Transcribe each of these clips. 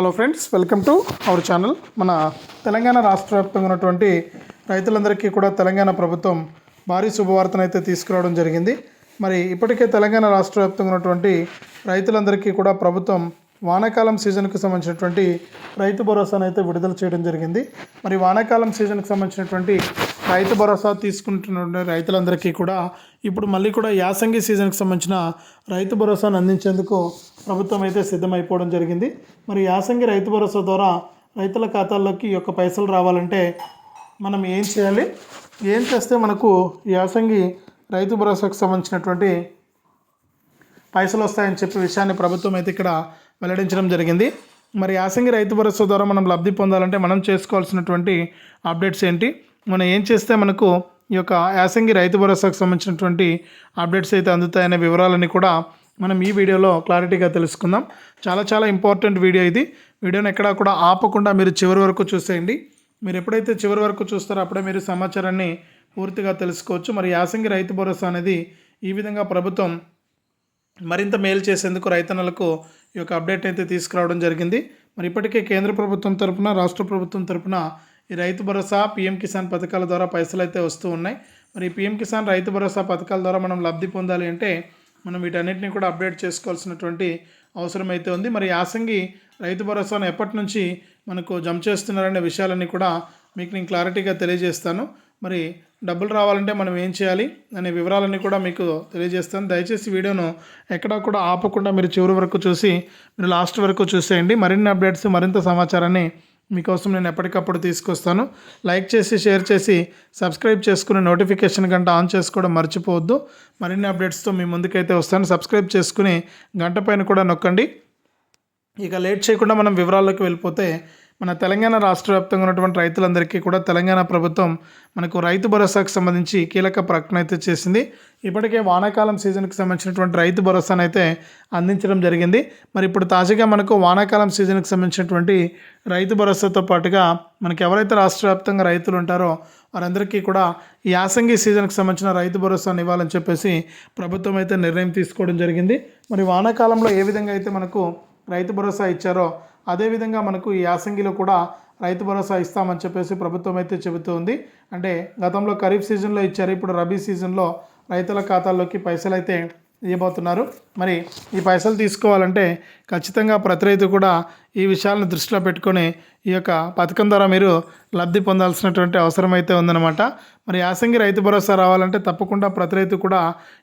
Hello friends welcome to our channel మన తెలంగాణ రాష్ట్ర వ్యాప్తంగా ఉన్నటువంటి రైతులందరికీ కూడా తెలంగాణ ప్రభుత్వం భారీ శుభవార్తను అయితే తీసుకురావడం జరిగింది. మరి ఇప్పటికే తెలంగాణ రాష్ట్ర వ్యాప్తంగా ఉన్నటువంటి రైతులందరికీ కూడా ప్రభుత్వం వానాకాలం సీజన్కు సంబంధించినటువంటి రైతు భరోసాను అయితే విడుదల చేయడం జరిగింది. మరి వానాకాలం సీజన్కి సంబంధించినటువంటి రైతు భరోసా తీసుకుంటున్న రైతులందరికీ కూడా ఇప్పుడు మళ్ళీ కూడా యాసంగి సీజన్కి సంబంధించిన రైతు భరోసాను అందించేందుకు ప్రభుత్వం అయితే సిద్ధమైపోవడం జరిగింది. మరి యాసంగి రైతు భరోసా ద్వారా రైతుల ఖాతాల్లోకి ఈ యొక్క పైసలు రావాలంటే మనం ఏం చేయాలి? ఏం చేస్తే మనకు యాసంగి రైతు భరోసాకు సంబంధించినటువంటి పైసలు వస్తాయని చెప్పే విషయాన్ని ప్రభుత్వం అయితే ఇక్కడ వెల్లడించడం జరిగింది. మరి యాసంగి రైతు భరోసా ద్వారా మనం లబ్ధి పొందాలంటే మనం చేసుకోవాల్సినటువంటి అప్డేట్స్ ఏంటి? మనం ఏం చేస్తే మనకు ఈ యొక్క యాసంగి రైతు భరోసాకు సంబంధించినటువంటి అప్డేట్స్ అయితే అందుతాయనే వివరాలన్నీ కూడా మనం ఈ వీడియోలో క్లారిటీగా తెలుసుకుందాం. చాలా చాలా ఇంపార్టెంట్ వీడియో ఇది. వీడియోని ఎక్కడా కూడా ఆపకుండా మీరు చివరి వరకు చూసేయండి. మీరు ఎప్పుడైతే చివరి వరకు చూస్తారో అప్పుడే మీరు సమాచారాన్ని పూర్తిగా తెలుసుకోవచ్చు. మరి యాసంగి రైతు భరోసా అనేది ఈ విధంగా ప్రభుత్వం మరింత మేలు చేసేందుకు రైతన్నలకు ఈ యొక్క అప్డేట్ అయితే తీసుకురావడం జరిగింది. మరి ఇప్పటికే కేంద్ర ప్రభుత్వం తరపున రాష్ట్ర ప్రభుత్వం తరపున ఈ రైతు భరోసా పీఎం కిసాన్ పథకాల ద్వారా పైసలు అయితే వస్తూ ఉన్నాయి. మరి పీఎం కిసాన్ రైతు భరోసా పథకాల ద్వారా మనం లబ్ధి పొందాలి అంటే మనం వీటన్నిటిని కూడా అప్డేట్ చేసుకోవాల్సినటువంటి అవసరం అయితే ఉంది. మరి యాసంగి రైతు భరోసాను ఎప్పటి నుంచి మనకు జమ చేస్తున్నారనే విషయాలన్నీ కూడా మీకు నేను క్లారిటీగా తెలియజేస్తాను. మరి డబ్బులు రావాలంటే మనం ఏం చేయాలి అనే వివరాలన్నీ కూడా మీకు తెలియజేస్తాను. దయచేసి వీడియోను ఎక్కడా కూడా ఆపకుండా మీరు చివరి వరకు చూసి మీరు లాస్ట్ వరకు చూసేయండి. మరిన్ని అప్డేట్స్ మరింత సమాచారాన్ని మీకోసం నేను ఎప్పటికప్పుడు తీసుకొస్తాను. లైక్ చేసి షేర్ చేసి సబ్స్క్రైబ్ చేసుకుని నోటిఫికేషన్ గంట ఆన్ చేసుకోవడం మర్చిపోవద్దు. మరిన్ని అప్డేట్స్తో మీ ముందుకైతే వస్తాను. సబ్స్క్రైబ్ చేసుకుని గంట పైన కూడా నొక్కండి. ఇక లేట్ చేయకుండా మనం వివరాల్లోకి వెళ్ళిపోతే మన తెలంగాణ రాష్ట్ర వ్యాప్తంగా ఉన్నటువంటి రైతులందరికీ కూడా తెలంగాణ ప్రభుత్వం మనకు రైతు భరోసాకు సంబంధించి కీలక ప్రకటన అయితే చేసింది. ఇప్పటికే వానాకాలం సీజన్కి సంబంధించినటువంటి రైతు భరోసాను అయితే అందించడం జరిగింది. మరి ఇప్పుడు తాజాగా మనకు వానాకాలం సీజన్కి సంబంధించినటువంటి రైతు భరోసాతో పాటుగా మనకి ఎవరైతే రాష్ట్ర వ్యాప్తంగా రైతులు ఉంటారో వారందరికీ కూడా యాసంగి సీజన్కి సంబంధించిన రైతు భరోసాను ఇవ్వాలని చెప్పేసి ప్రభుత్వం అయితే నిర్ణయం తీసుకోవడం జరిగింది. మరి వానాకాలంలో ఏ విధంగా అయితే మనకు రైతు భరోసా ఇచ్చారో అదేవిధంగా మనకు ఈ యాసంగిలో కూడా రైతు భరోసా ఇస్తామని చెప్పేసి ప్రభుత్వం అయితే చెబుతోంది. అంటే గతంలో ఖరీఫ్ సీజన్లో ఇచ్చారు ఇప్పుడు రబీ సీజన్లో రైతుల ఖాతాల్లోకి పైసలు అయితే ఇవ్వబోతున్నారు. మరి ఈ పైసలు తీసుకోవాలంటే ఖచ్చితంగా ప్రతి రైతు కూడా ఈ విషయాలను దృష్టిలో పెట్టుకొని ఈ యొక్క పథకం ద్వారా మీరు లబ్ధి పొందాల్సినటువంటి అవసరం అయితే ఉందన్నమాట. మరి యాసంగి రైతు భరోసా రావాలంటే తప్పకుండా ప్రతి రైతు కూడా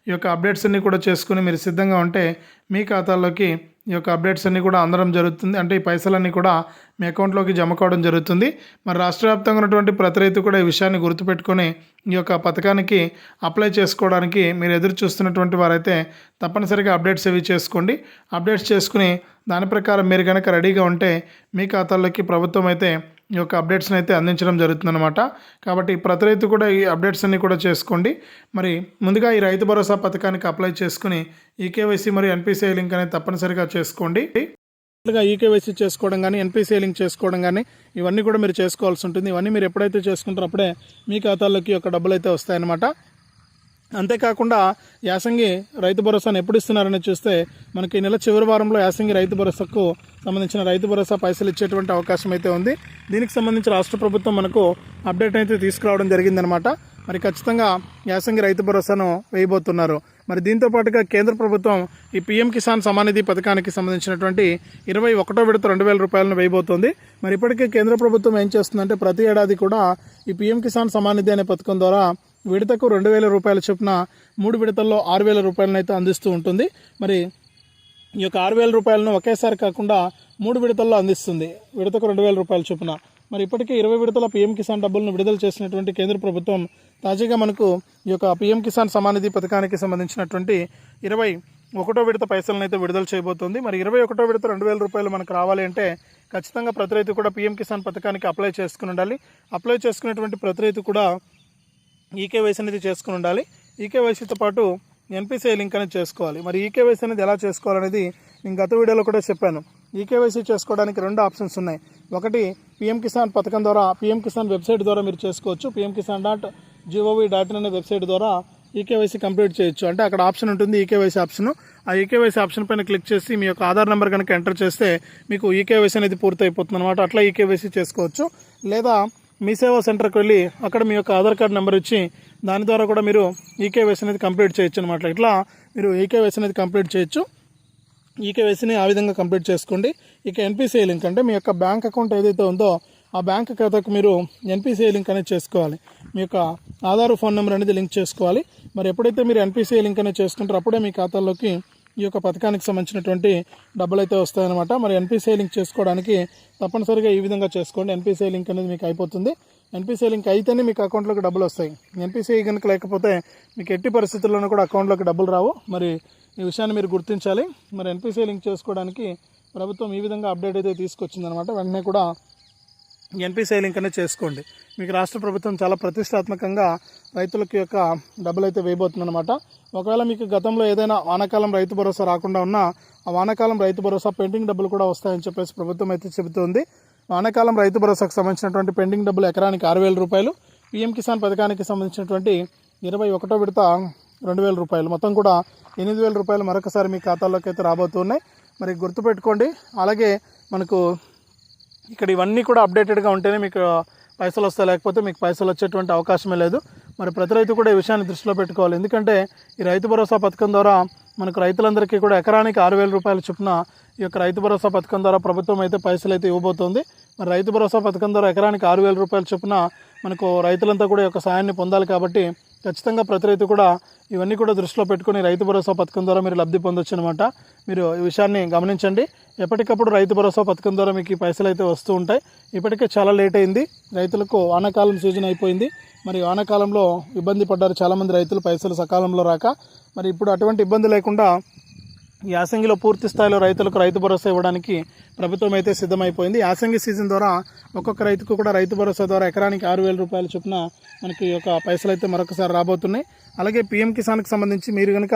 ఈ యొక్క అప్డేట్స్ అన్నీ కూడా చేసుకుని మీరు సిద్ధంగా ఉంటే మీ ఖాతాల్లోకి ఈ యొక్క అప్డేట్స్ అన్నీ కూడా అందడం జరుగుతుంది. అంటే ఈ పైసలన్నీ కూడా మీ అకౌంట్లోకి జమ కావడం జరుగుతుంది. మరి రాష్ట్ర వ్యాప్తంగా ఉన్నటువంటి ప్రతి రైతు కూడా ఈ విషయాన్ని గుర్తుపెట్టుకొని ఈ యొక్క పథకానికి అప్లై చేసుకోవడానికి మీరు ఎదురు చూస్తున్నటువంటి వారైతే తప్పనిసరిగా అప్డేట్స్ ఇవి చేసుకోండి. అప్డేట్స్ చేసుకుని దాని ప్రకారం మీరు కనుక రెడీగా ఉంటే మీ ఖాతాల్లోకి ప్రభుత్వం అయితే ఈ యొక్క అప్డేట్స్ని అయితే అందించడం జరుగుతుందన్నమాట. కాబట్టి ప్రతి రైతు కూడా ఈ అప్డేట్స్ అన్ని కూడా చేసుకోండి. మరి ముందుగా ఈ రైతు భరోసా పథకానికి అప్లై చేసుకుని ఈకేవైసీ మరియు ఎన్పిసిఐ లింక్ అనేది తప్పనిసరిగా చేసుకోండి. ఈకేవైసీ చేసుకోవడం కానీ ఎన్పిసిఐ లింక్ చేసుకోవడం కానీ ఇవన్నీ కూడా మీరు చేసుకోవాల్సి ఉంటుంది. ఇవన్నీ మీరు ఎప్పుడైతే చేసుకుంటారో అప్పుడే మీ ఖాతాల్లోకి యొక్క డబ్బులు అయితే వస్తాయన్నమాట. అంతేకాకుండా యాసంగి రైతు భరోసాను ఎప్పుడు ఇస్తున్నారని చూస్తే మనకి నెల చివరి వారంలో యాసంగి రైతు భరోసాకు సంబంధించిన రైతు భరోసా పైసలు ఇచ్చేటువంటి అవకాశం అయితే ఉంది. దీనికి సంబంధించి రాష్ట్ర ప్రభుత్వం మనకు అప్డేట్ అయితే తీసుకురావడం జరిగిందనమాట మరి ఖచ్చితంగా యాసంగి రైతు భరోసాను వేయబోతున్నారు. మరి దీంతో పాటుగా కేంద్ర ప్రభుత్వం ఈ పీఎం కిసాన్ సమానిధి పథకానికి సంబంధించినటువంటి ఇరవై ఒకటో విడత రెండు వేల రూపాయలను వేయబోతోంది. మరి ఇప్పటికే కేంద్ర ప్రభుత్వం ఏం చేస్తుందంటే ప్రతి ఏడాది కూడా ఈ పీఎం కిసాన్ సమానిధి అనే పథకం ద్వారా విడతకు రెండు వేల రూపాయల చొప్పున మూడు విడతల్లో ఆరు వేల రూపాయలను అయితే అందిస్తూ ఉంటుంది. మరి ఈ యొక్క ఆరు వేల రూపాయలను ఒకేసారి కాకుండా మూడు విడతల్లో అందిస్తుంది. విడతకు రెండు వేల రూపాయల చొప్పున. మరి ఇప్పటికే ఇరవై విడతల పీఎం కిసాన్ డబ్బులను విడుదల చేసినటువంటి కేంద్ర ప్రభుత్వం తాజాగా మనకు ఈ యొక్క పీఎం కిసాన్ సమానిధి పథకానికి సంబంధించినటువంటి ఇరవై ఒకటో విడత పైసలను అయితే విడుదల చేయబోతోంది. మరి ఇరవై ఒకటో విడత రెండు వేల రూపాయలు మనకు రావాలి అంటే ఖచ్చితంగా ప్రతి రైతు కూడా పీఎం కిసాన్ పథకానికి అప్లై చేసుకుని ఉండాలి. అప్లై చేసుకునేటువంటి ప్రతి రైతు కూడా ఈకేవైసీ అనేది చేసుకుని ఉండాలి. ఈకేవైసీతో పాటు ఎన్పిసిఐ లింక్ అనేది చేసుకోవాలి. మరి ఈకేవైసీ అనేది ఎలా చేసుకోవాలనేది నేను గత వీడియోలో కూడా చెప్పాను. ఈకేవైసీ చేసుకోవడానికి రెండు ఆప్షన్స్ ఉన్నాయి. ఒకటి పిఎం కిసాన్ పథకం ద్వారా పిఎం కిసాన్ వెబ్సైట్ ద్వారా మీరు చేసుకోవచ్చు. PM Kisan dot GOV dot in అనే వెబ్సైట్ ద్వారా ఈకేవైసీ కంప్లీట్ చేయొచ్చు. అంటే అక్కడ ఆప్షన్ ఉంటుంది ఈకేవైసీ ఆప్షన్. ఆ ఈకేవైసీ ఆప్షన్ పైన క్లిక్ చేసి మీ యొక్క ఆధార్ నెంబర్ కనుక ఎంటర్ చేస్తే మీకు ఈకేవైసీ అనేది పూర్తి అయిపోతుంది అనమాట అట్లా ఈకేవైసీ చేసుకోవచ్చు. లేదా మీ సేవా సెంటర్కి వెళ్ళి అక్కడ మీ యొక్క ఆధార్ కార్డ్ నెంబర్ ఇచ్చి దాని ద్వారా కూడా మీరు ఈకేవైసీ అనేది కంప్లీట్ చేయొచ్చు అనమాట ఇట్లా మీరు ఈకేవైసీ అనేది కంప్లీట్ చేయొచ్చు. ఈకేవైసీని ఆ విధంగా కంప్లీట్ చేసుకోండి. ఇక ఎన్పిసిఐ లింక్ అంటే మీ యొక్క బ్యాంక్ అకౌంట్ ఏదైతే ఉందో ఆ బ్యాంక్ ఖాతాకు మీరు ఎన్పిసిఐ లింక్ అనేది చేసుకోవాలి. మీ యొక్క ఆధార్ ఫోన్ నెంబర్ అనేది లింక్ చేసుకోవాలి. మరి ఎప్పుడైతే మీరు ఎన్పిసిఐ లింక్ అనేది చేసుకుంటారో అప్పుడే మీ ఖాతాలోకి ఈ యొక్క పథకానికి సంబంధించినటువంటి డబ్బులు అయితే వస్తాయన్నమాట. మరి ఎన్పిసిఐ లింక్ చేసుకోవడానికి తప్పనిసరిగా ఈ విధంగా చేసుకోండి. ఎన్పిసిఐ లింక్ అనేది మీకు అయిపోతుంది. ఎన్పిసిఐ లింక్ అయితేనే మీకు అకౌంట్లోకి డబ్బులు వస్తాయి. ఎన్పిసిఐ కనుక లేకపోతే మీకు ఎట్టి పరిస్థితుల్లోనూ కూడా అకౌంట్లోకి డబ్బులు రావు. మరి ఈ విషయాన్ని మీరు గుర్తించాలి. మరి ఎన్పిసిఐ లింక్ చేసుకోవడానికి ప్రభుత్వం ఈ విధంగా అప్డేట్ అయితే తీసుకొచ్చిందనమాట వెంటనే కూడా ఎన్పిసిఐ లింక్ అనేది చేసుకోండి. మీకు రాష్ట్ర ప్రభుత్వం చాలా ప్రతిష్టాత్మకంగా రైతులకి యొక్క డబ్బులు అయితే వేయబోతుందన్నమాట. ఒకవేళ మీకు గతంలో ఏదైనా వానాకాలం రైతు భరోసా రాకుండా ఉన్నా ఆ వానాకాలం రైతు భరోసా పెండింగ్ డబ్బులు కూడా వస్తాయని చెప్పేసి ప్రభుత్వం అయితే చెబుతుంది. వానాకాలం రైతు భరోసాకు సంబంధించినటువంటి పెండింగ్ డబ్బులు ఎకరానికి ఆరు వేల రూపాయలు పీఎం కిసాన్ పథకానికి సంబంధించినటువంటి ఇరవై ఒకటో విడత రెండు వేల రూపాయలు. మొత్తం కూడా ఎనిమిది వేల రూపాయలు మరొకసారి మీ ఖాతాలోకి అయితే రాబోతున్నాయి మరి గుర్తుపెట్టుకోండి. అలాగే మనకు ఇక్కడ ఇవన్నీ కూడా అప్డేటెడ్గా ఉంటేనే మీకు పైసలు వస్తాయి లేకపోతే మీకు పైసలు వచ్చేటువంటి అవకాశమే లేదు. మరి ప్రతి రైతు కూడా ఈ విషయాన్ని దృష్టిలో పెట్టుకోవాలి. ఎందుకంటే ఈ రైతు భరోసా పథకం ద్వారా మనకు రైతులందరికీ కూడా ఎకరానికి ఆరు వేల రూపాయల చొప్పున ఈ యొక్క రైతు భరోసా పథకం ద్వారా ప్రభుత్వం అయితే పైసలు అయితే ఇవ్వబోతోంది. మరి రైతు భరోసా పథకం ద్వారా ఎకరానికి ఆరు వేల రూపాయల చొప్పున మనకు రైతులంతా కూడా ఈ యొక్క సాయాన్ని పొందాలి కాబట్టి ఖచ్చితంగా ప్రతి రైతు కూడా ఇవన్నీ కూడా దృష్టిలో పెట్టుకుని రైతు భరోసా పథకం ద్వారా మీరు లబ్ధి పొందొచ్చు అనమాట మీరు ఈ విషయాన్ని గమనించండి. ఎప్పటికప్పుడు రైతు భరోసా పథకం ద్వారా మీకు ఈ పైసలు అయితే వస్తూ ఉంటాయి. ఇప్పటికే చాలా లేట్ అయింది. రైతులకు వానాకాలం సీజన్ అయిపోయింది. మరి వానాకాలంలో ఇబ్బంది పడ్డారు చాలామంది రైతులు పైసలు సకాలంలో రాక. మరి ఇప్పుడు అటువంటి ఇబ్బంది లేకుండా యాసంగిలో పూర్తి స్థాయిలో రైతులకు రైతు భరోసా ఇవ్వడానికి ప్రభుత్వం అయితే సిద్ధమైపోయింది. యాసంగి సీజన్ ద్వారా ఒక్కొక్క రైతుకు కూడా రైతు భరోసా ద్వారా ఎకరానికి ఆరు వేల రూపాయల చొప్పున మనకి ఒక పైసలు అయితే మరొకసారి రాబోతున్నాయి. అలాగే పీఎం కిసాన్కి సంబంధించి మీరు కనుక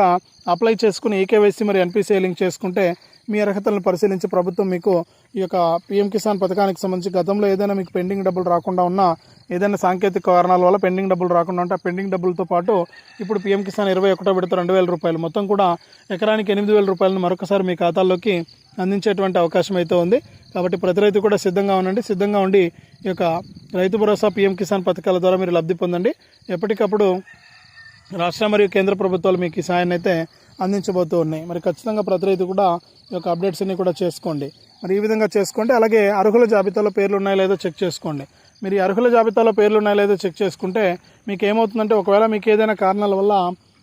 అప్లై చేసుకుని ఈకేవైసీ మరి ఎన్పిసిఐ లింక్ చేసుకుంటే మీ అర్హతలను పరిశీలించి ప్రభుత్వం మీకు ఈ యొక్క పీఎం కిసాన్ పథకానికి సంబంధించి గతంలో ఏదైనా మీకు పెండింగ్ డబ్బులు రాకుండా ఉన్నా ఏదైనా సాంకేతిక కారణాల వల్ల పెండింగ్ డబ్బులు రాకుండా ఉంటే ఆ పెండింగ్ డబ్బులతో పాటు ఇప్పుడు పీఎం కిసాన్ ఇరవై ఒకటో విడత రెండు వేల రూపాయలు. మొత్తం కూడా ఎకరానికి ఎనిమిది వేల రూపాయలను మరొకసారి మీ ఖాతాల్లోకి అందించేటువంటి అవకాశం అయితే ఉంది. కాబట్టి ప్రతి రైతు కూడా సిద్ధంగా ఉండండి. సిద్ధంగా ఉండి ఈ యొక్క రైతు భరోసా పీఎం కిసాన్ పథకాల ద్వారా మీరు లబ్ధి పొందండి. ఎప్పటికప్పుడు రాష్ట్ర మరియు కేంద్ర ప్రభుత్వాలు మీకు ఈ సాయాన్ని అయితే అందించబోతూ ఉన్నాయి. మరి ఖచ్చితంగా ప్రతి రైతు కూడా ఈ యొక్క అప్డేట్స్ అన్ని కూడా చేసుకోండి. మరి ఈ విధంగా చేసుకోండి. అలాగే అర్హుల జాబితాలో పేర్లు ఉన్నాయో లేదో చెక్ చేసుకోండి. మీరు ఈ అర్హుల జాబితాలో పేర్లు ఉన్నాయో లేదో చెక్ చేసుకుంటే మీకు ఏమవుతుందంటే ఒకవేళ మీకు ఏదైనా కారణాల వల్ల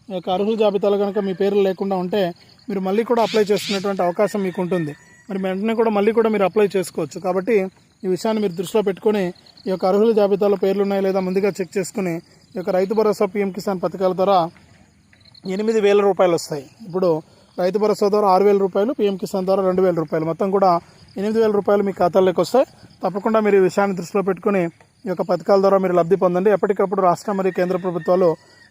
ఈ యొక్క అర్హుల జాబితాలో కనుక మీ పేర్లు లేకుండా ఉంటే మీరు మళ్ళీ కూడా అప్లై చేసుకునేటువంటి అవకాశం మీకు ఉంటుంది. మరి వెంటనే కూడా మళ్ళీ కూడా మీరు అప్లై చేసుకోవచ్చు. కాబట్టి ఈ విషయాన్ని మీరు దృష్టిలో పెట్టుకొని ఈ యొక్క అర్హుల జాబితాలో పేర్లు ఉన్నాయో లేదా ముందుగా చెక్ చేసుకుని ఈ యొక్క రైతు భరోసా పీఎం కిసాన్ పథకాల ద్వారా ఎనిమిది వేల రూపాయలు వస్తాయి. ఇప్పుడు రైతు భరోసా ద్వారా ఆరు వేల రూపాయలు పీఎం కిసాన్ ద్వారా రెండు వేల రూపాయలు. మొత్తం కూడా ఎనిమిది వేల రూపాయలు మీ ఖాతాల్లోకి వస్తాయి. తప్పకుండా మీరు ఈ విషయాన్ని దృష్టిలో పెట్టుకుని ఈ యొక్క పథకాల ద్వారా మీరు లబ్ధి పొందండి. ఎప్పటికప్పుడు రాష్ట్ర మరియు కేంద్ర ప్రభుత్వాలు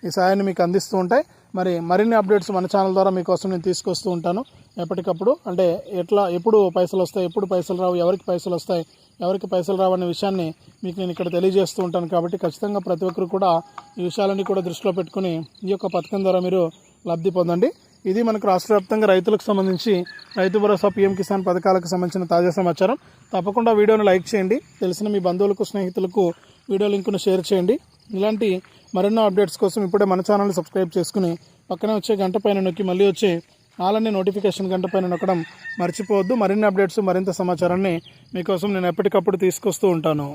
ఈ సాయాన్ని మీకు అందిస్తూ ఉంటాయి. మరి మరిన్ని అప్డేట్స్ మన ఛానల్ ద్వారా మీకోసం నేను తీసుకొస్తూ ఉంటాను. ఎప్పటికప్పుడు అంటే ఎట్లా ఎప్పుడు పైసలు వస్తాయి ఎప్పుడు పైసలు రావు ఎవరికి పైసలు వస్తాయి ఎవరికి పైసలు రావు అనే విషయాన్ని మీకు నేను ఇక్కడ తెలియజేస్తూ ఉంటాను కాబట్టి ఖచ్చితంగా ప్రతి ఒక్కరు కూడా ఈ విషయాలన్నీ కూడా దృష్టిలో పెట్టుకుని ఈ యొక్క పథకం ద్వారా మీరు లబ్ధి పొందండి. ఇది మనకు రాష్ట్ర వ్యాప్తంగా రైతులకు సంబంధించి రైతు భరోసా పీఎం కిసాన్ పథకాలకు సంబంధించిన తాజా సమాచారం. తప్పకుండా వీడియోను లైక్ చేయండి. తెలిసిన మీ బంధువులకు స్నేహితులకు వీడియో లింకును షేర్ చేయండి. ఇలాంటి మరెన్నో అప్డేట్స్ కోసం ఇప్పుడే మన ఛానల్ని సబ్స్క్రైబ్ చేసుకుని పక్కనే వచ్చే గంట పైన నొక్కి మళ్ళీ వచ్చే అలానే నోటిఫికేషన్ గంట పైన నొక్కడం మర్చిపోవద్దు. మరిన్ని అప్డేట్స్ మరింత సమాచారాన్ని మీకోసం నేను ఎప్పటికప్పుడు తీసుకొస్తూ ఉంటాను.